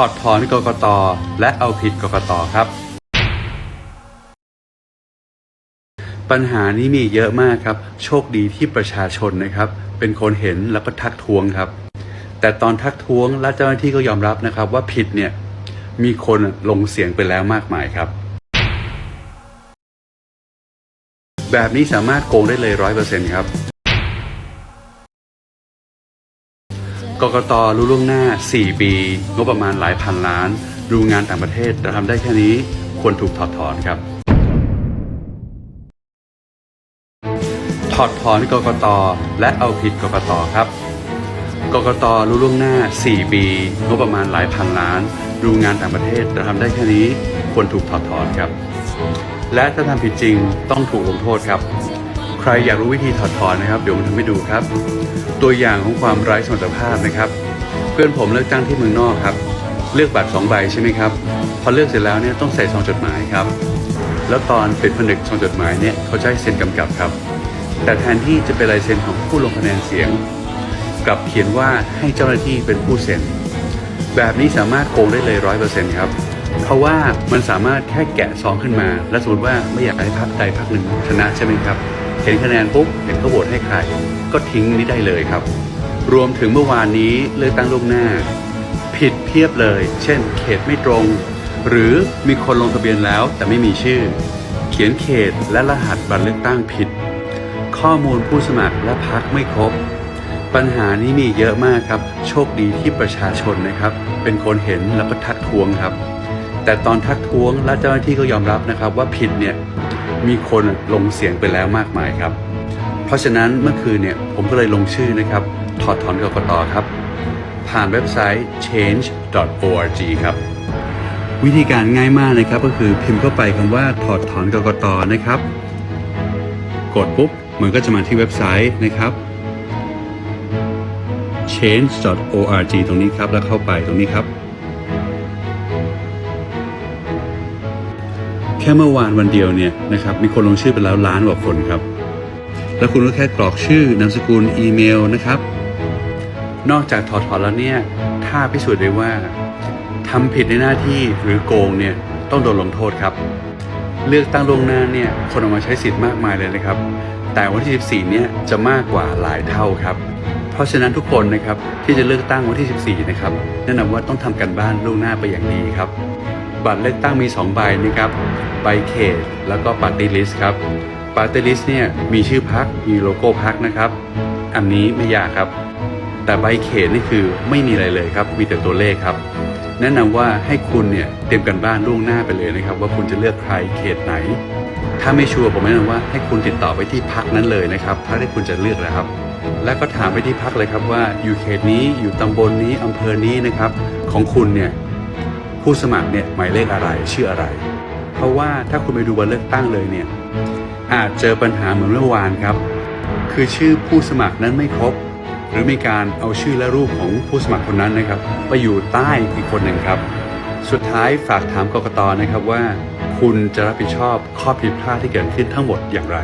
ถอดถอนกกตและเอาผิดกกตครับ ปัญหานี้มีเยอะมากครับ โชคดีที่ประชาชนนะครับ เป็นคนเห็นแล้วก็ทักท้วงครับ แต่ตอนทักท้วงและเจ้าหน้าที่ก็ยอมรับนะครับ ว่าผิดเนี่ยมีคนลงเสียงไปแล้วมากมายครับ แบบนี้สามารถโกงได้เลยร้อยเปอร์เซ็นต์ครับ กกตรู้ล่วงหน้า 4 ปี งบประมาณหลายพันล้าน ดูงานต่างประเทศแต่ทำได้แค่นี้ควรถูกถอดถอนครับ ถอดถอนกกตและเอาผิดกกตครับกกตรู้ล่วงหน้า 4 ปี งบประมาณหลายพันล้าน ดูงานต่างประเทศแต่ทำได้แค่นี้ควรถูกถอดถอนครับ และถ้าทำผิดจริงต้องถูกลงโทษครับ รอยากรู้วิธีถอดถอนนะครับ เดี๋ยวผมทำให้ดูครับ ตัวอย่างของความไร้สมรรถภาพนะครับ เพื่อนผมเลือกจ้างที่เมืองนอกครับ เลือกบัตรสองใบใช่ไหมครับ พอเลือกเสร็จแล้วเนี่ยต้องใส่ซองจดหมายครับ แล้วตอนปิดผนึกซองจดหมายเนี่ยเขาให้เซ็นกำกับครับ แต่แทนที่จะเป็นลายเซ็นของผู้ลงคะแนนเสียง กลับเขียนว่าให้เจ้าหน้าที่เป็นผู้เซ็น แบบนี้สามารถโกงได้เลยร้อยเปอร์เซ็นต์ครับเพราะว่ามันสามารถแค่แกะซองขึ้นมา และสมมติว่าไม่อยากให้พรรคใดพรรคหนึ่งชนะใช่ไหมครับ เห็นคะแนนปุ๊บเห็นเขาโหวตให้ใคร ก็ทิ้งนี้ได้เลยครับ รวมถึงเมื่อวานนี้เลือกตั้งล่วงหน้า ผิดเพียบเลย เช่น เขตไม่ตรง หรือมีคนลงทะเบียนแล้วแต่ไม่มีชื่อ เขียนเขตและรหัสบัตรเลือกตั้งผิด ข้อมูลผู้สมัครและพักไม่ครบ ปัญหานี้มีเยอะมากครับ โชคดีที่ประชาชนนะครับ เป็นคนเห็นแล้วก็ทักท้วงครับ แต่ตอนทักท้วงและเจ้าหน้าที่ก็ยอมรับนะครับว่าผิดเนี่ย มีคนลงเสียงไปแล้วมากมายครับ เพราะฉะนั้นเมื่อคืนเนี่ยผมก็เลยลงชื่อนะครับ ถอดถอนกกตครับ ผ่านเว็บไซต์ change.org ครับ วิธีการง่ายมากนะครับก็คือพิมพ์เข้าไปคำว่าถอดถอนกกตนะครับ กดปุ๊บมันก็จะมาที่เว็บไซต์นะครับ change.org ตรงนี้ครับแล้วเข้าไปตรงนี้ครับ ค่เมื่อวานวันเดียวเนี่ยนะครับมีคนลงชื่อไปแล้วล้านกว่าคนครับ แล้วคุณก็แค่กรอกชื่อนามสกุลอีเมลนะครับ นอกจากถอดถอนแล้วเนี่ยถ้าพิสูจน์ได้ว่าทำผิดในหน้าที่หรือโกงเนี่ยต้องโดนลงโทษครับ เลือกตั้งล่วงหน้าเนี่ยคนออกมาใช้สิทธิ์มากมายเลยนะครับ แต่วันที่ 14 เนี่ยจะมากกว่าหลายเท่าครับ เพราะฉะนั้นทุกคนนะครับที่จะเลือกตั้งวันที่ 14 นะครับแนะนำว่าต้องทำกันบ้านล่วงหน้าไปอย่างดีครับ บัตรเลือกตั้งมี 2 ใบนะครับ ใบเขตแล้วก็ปาร์ตี้ลิสต์ครับปาร์ตี้ลิสต์เนี่ยมีชื่อพักมีโลโก้พักนะครับ อันนี้ไม่ยากครับ แต่ใบเขตนี่คือไม่มีอะไรเลยครับ มีแต่ตัวเลขครับ แนะนำว่าให้คุณเนี่ยเตรียมกันบ้านล่วงหน้าไปเลยนะครับ ว่าคุณจะเลือกใครเขตไหน ถ้าไม่ชัวร์ผมแนะนำว่าให้คุณติดต่อไปที่พักนั้นเลยนะครับพักที่คุณจะเลือกนะครับ แล้วก็ถามไปที่พักเลยครับว่าอยู่เขตนี้อยู่ตำบลนี้อำเภอนี้นะครับของคุณเนี่ย ผู้สมัครเนี่ยหมายเลขอะไรชื่ออะไร เพราะว่าถ้าคุณไปดูวันเลือกตั้งเลยเนี่ยอาจเจอปัญหาเหมือนเมื่อวานครับ คือชื่อผู้สมัครนั้นไม่ครบ หรือมีการเอาชื่อและรูปของผู้สมัครคนนั้นนะครับ ไปอยู่ใต้อีกคนหนึ่งครับ สุดท้ายฝากถามกกตนะครับว่า คุณจะรับผิดชอบข้อผิดพลาดที่เกิดขึ้นทั้งหมดอย่างไร